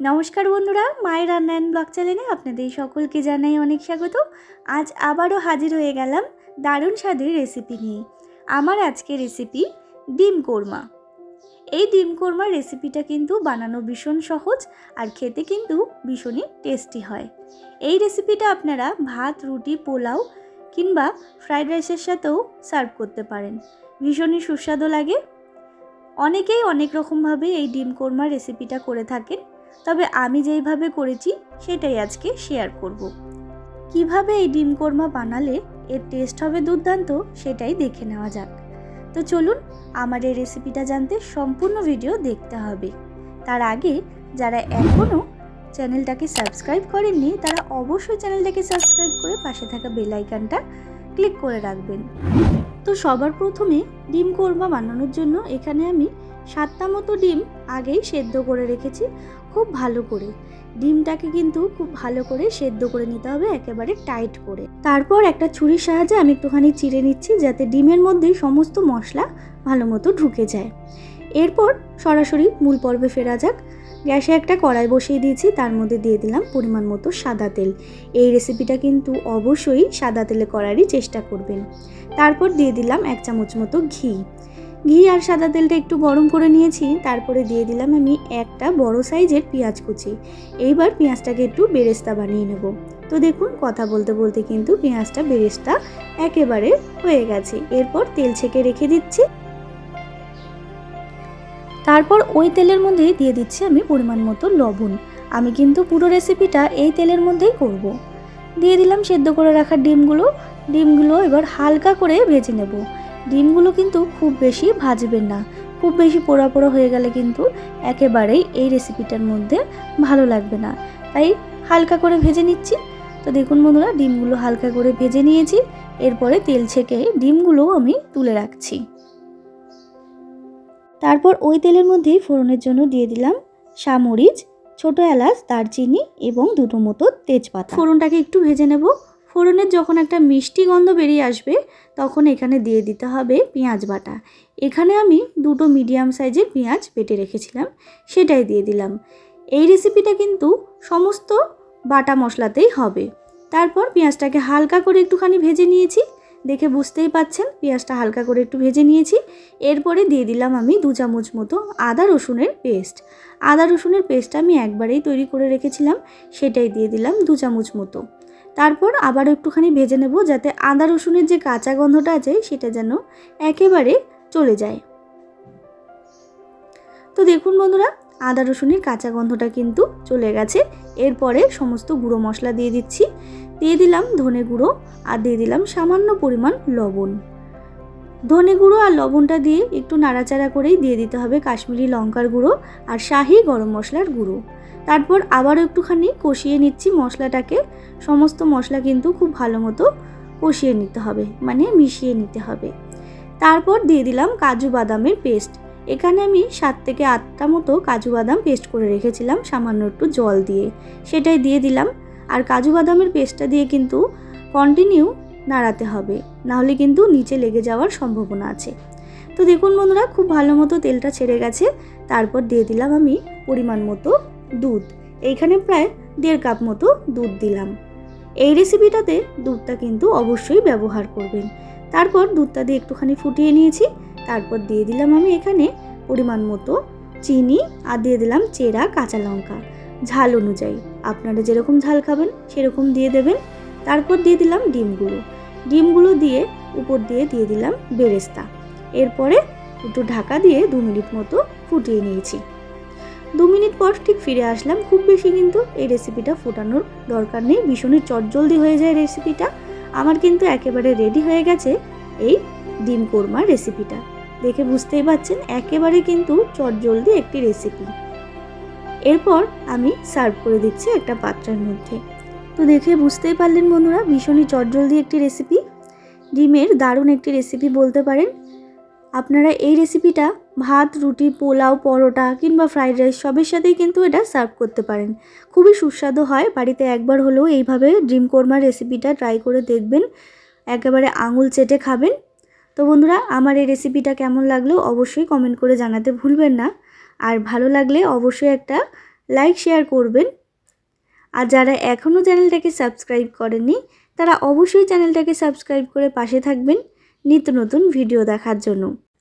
নমস্কার বন্ধুরা মায়ের রান্নায়ন ব্লগ চ্যানেলে আপনাদের সকলকে জানাই অনেক স্বাগত। আজ আবারও হাজির হয়ে গেলাম দারুণ স্বাদের রেসিপি নিয়ে। আমার আজকের রেসিপি ডিম কোরমা। এই ডিম কোরমার রেসিপিটা কিন্তু বানানো ভীষণ সহজ আর খেতে কিন্তু ভীষণই টেস্টি হয়। এই রেসিপিটা আপনারা ভাত, রুটি, পোলাও কিংবা ফ্রাইড রাইসের সাথেও সার্ভ করতে পারেন। ভীষণই সুস্বাদু লাগে। অনেকেই অনেক রকমভাবে এই ডিম কোরমার রেসিপিটা করে থাকেন। তবে আমি যেইভাবে করেছি, সেটাই আজকে শেয়ার করব। কীভাবে এই ডিম কোরমা বানালে এর টেস্ট হবে দুর্দান্ত, সেটাই দেখে নেওয়া যাক। তো চলুন, আমার এই রেসিপিটা জানতে সম্পূর্ণ ভিডিও দেখতে হবে। তার আগে, যারা এখনও চ্যানেলটাকে সাবস্ক্রাইব করেননি, তারা অবশ্যই চ্যানেলটাকে সাবস্ক্রাইব করে পাশে থাকা বেল আইকনটা ক্লিক করে রাখবেন। তো সবার প্রথমে ডিম কোরমা বানানোর জন্য এখানে আমি সাতটা মতো ডিম আগেই সেদ্ধ করে রেখেছি। খুব ভালো করে। ডিমটাকে কিন্তু খুব ভালো করে সেদ্ধ করে নিতে হবে, একেবারে টাইট করে। তারপর একটা ছুরির সাহায্যে আমি একটুখানি চিড়ে নিচ্ছি, যাতে ডিমের মধ্যেই সমস্ত মশলা ভালো মতো ঢুকে যায়। এরপর সরাসরি মূল পর্বে ফেরা যাক। গ্যাসে একটা কড়াই বসিয়ে দিয়েছি, তার মধ্যে দিয়ে দিলাম পরিমাণ মতো সাদা তেল। এই রেসিপিটা কিন্তু অবশ্যই সাদা তেলে করারই চেষ্টা করবেন। তারপর দিয়ে দিলাম এক চামচ মতো ঘি। ঘি আর সাদা তেলটা একটু গরম করে নিয়েছি, তারপরে দিয়ে দিলাম আমি একটা বড় সাইজের পেঁয়াজ কুচি। এইবার পেঁয়াজটাকে একটু বেরেস্তা বানিয়ে নেব। তো দেখুন, কথা বলতে বলতে কিন্তু পেঁয়াজটা, বেরেস্তা একেবারে হয়ে গেছে। এরপর তেল ছেঁকে রেখে দিচ্ছি। তারপর ওই তেলের মধ্যেই দিয়ে দিচ্ছি আমি পরিমাণ মতো লবণ। আমি কিন্তু পুরো রেসিপিটা এই তেলের মধ্যেই করব। দিয়ে দিলাম সেদ্ধ করে রাখা ডিমগুলো। ডিমগুলো এবার হালকা করে ভেজে নেব। ডিমগুলো কিন্তু খুব বেশি ভাজবেন না। খুব বেশি পোড়া পোড়া হয়ে গেলে কিন্তু একেবারেই এই রেসিপিটার মধ্যে ভালো লাগবে না। তাই হালকা করে ভেজে নিচ্ছি। তো দেখুন বন্ধুরা, ডিমগুলো হালকা করে ভেজে নিয়েছি। এরপরে তেল ছেঁকে ডিমগুলোও আমি তুলে রাখছি। তারপর ওই তেলের মধ্যেই ফোড়নের জন্য দিয়ে দিলাম সামরিচ ছোটো এলাচ, দারচিনি এবং দুটো মতো তেজপাতা। ফোড়নটাকে একটু ভেজে নেব। ফোড়নের যখন একটা মিষ্টি গন্ধ বেরিয়ে আসবে, তখন এখানে দিয়ে দিতে হবে পেঁয়াজ বাটা। এখানে আমি দুটো মিডিয়াম সাইজের পেঁয়াজ বেটে রেখেছিলাম, সেটাই দিয়ে দিলাম। এই রেসিপিটা কিন্তু সমস্ত বাটা মশলাতেই হবে। তারপর পেঁয়াজটাকে হালকা করে একটুখানি ভেজে নিয়েছি। দেখে বুঝতেই পাচ্ছেন, পেঁয়াজটা হালকা করে একটু ভেজে নিয়েছি। এরপরে দিয়ে দিলাম আমি দু চামচ মতো আদা রসুনের পেস্ট। আদা রসুনের পেস্টটা আমি একবারেই তৈরি করে রেখেছিলাম, সেটাই দিয়ে দিলাম দু চামচ মতো। তারপর আবার একটুখানি ভেজে নেব যাতে আদা রসুনের যে কাঁচা গন্ধটা আছে সেটা যেন একেবারে চলে যায়। তো দেখুন বন্ধুরা, আদা রসুনের কাঁচা গন্ধটা কিন্তু চলে গেছে। এরপরে সমস্ত গুঁড়ো মশলা দিয়ে দিচ্ছি। দিয়ে দিলাম ধনে গুঁড়ো আর দিয়ে দিলাম সামান্য পরিমাণ লবণ। ধনে গুঁড়ো আর লবণটা দিয়ে একটু নাড়াচাড়া করেই দিয়ে দিতে হবে কাশ্মীরি লঙ্কার গুঁড়ো আর শাহি গরম মশলার গুঁড়ো। তারপর আবারও একটুখানি কষিয়ে নিচ্ছি মশলাটাকে। সমস্ত মশলা কিন্তু খুব ভালো মতো কষিয়ে নিতে হবে মানে মিশিয়ে নিতে হবে। তারপর দিয়ে দিলাম কাজু বাদামের পেস্ট। এখানে আমি সাত থেকে আটটা মতো কাজু বাদাম পেস্ট করে রেখেছিলাম, সামান্য একটু জল দিয়ে। সেটাই দিয়ে দিলাম। আর কাজু বাদামের পেস্টটা দিয়ে কিন্তু কন্টিনিউ নাড়াতে হবে, নাহলে কিন্তু নিচে লেগে যাওয়ার সম্ভাবনা আছে। তো দেখুন বন্ধুরা, খুব ভালো মতো তেলটা ছেড়ে গেছে। তারপর দিয়ে দিলাম আমি পরিমাণ মতো দুধ। এইখানে প্রায় দেড় কাপ মতো দুধ দিলাম। এই রেসিপিটাতে দুধটা কিন্তু অবশ্যই ব্যবহার করবেন। তারপর দুধটা দিয়ে একটুখানি ফুটিয়ে নিয়েছি। তারপর দিয়ে দিলাম আমি এখানে পরিমাণ মতো চিনি আর দিয়ে দিলাম চেরা কাঁচা লঙ্কা। ঝাল অনুযায়ী। আপনারা যেরকম ঝাল খাবেন, সেরকম দিয়ে দেবেন। তারপর দিয়ে দিলাম ডিমগুলো। ডিমগুলো দিয়ে উপর দিয়ে দিয়ে দিলাম বেরেস্তা। এরপরে একটু ঢাকা দিয়ে দু মিনিট মতো ফুটিয়ে নিয়েছি। দু মিনিট পর ঠিক ফিরে আসলাম। খুব বেশি কিন্তু এই রেসিপিটা ফোটানোর দরকার নেই। ভীষণই চটজলদি হয়ে যায় রেসিপিটা আমার কিন্তু একেবারে রেডি হয়ে গেছে এই ডিম কোরমার রেসিপিটা দেখে বুঝতেই পারছেন একেবারে কিন্তু চটজলদি একটি রেসিপি এরপর আমি সার্ভ করে দিচ্ছি একটা পাত্রের মধ্যে। তো দেখে বুঝতেই পারলেন বন্ধুরা, ভীষণই চটজলদি একটি রেসিপি ডিমের দারুণ একটি রেসিপি বলতে পারেন। আপনারা এই রেসিপিটা ভাত, রুটি, পোলাও, পরোটা কিংবা ফ্রাইড রাইস সবের সাথেই কিন্তু এটা সার্ভ করতে পারেন। খুবই সুস্বাদু হয়। বাড়িতে একবার হলেও এইভাবে ড্রিম কোরমার রেসিপিটা ট্রাই করে দেখবেন। একেবারে আঙুল চেটে খাবেন। তো বন্ধুরা, আমার এই রেসিপিটা কেমন লাগল অবশ্যই কমেন্ট করে জানাতে ভুলবেন না। আর ভালো লাগলে অবশ্যই একটা লাইক শেয়ার করবেন। আর যারা এখনও চ্যানেলটাকে সাবস্ক্রাইব করেননি, তারা অবশ্যই চ্যানেলটাকে সাবস্ক্রাইব করে পাশে থাকবেন নিত্য নতুন ভিডিও দেখার জন্য।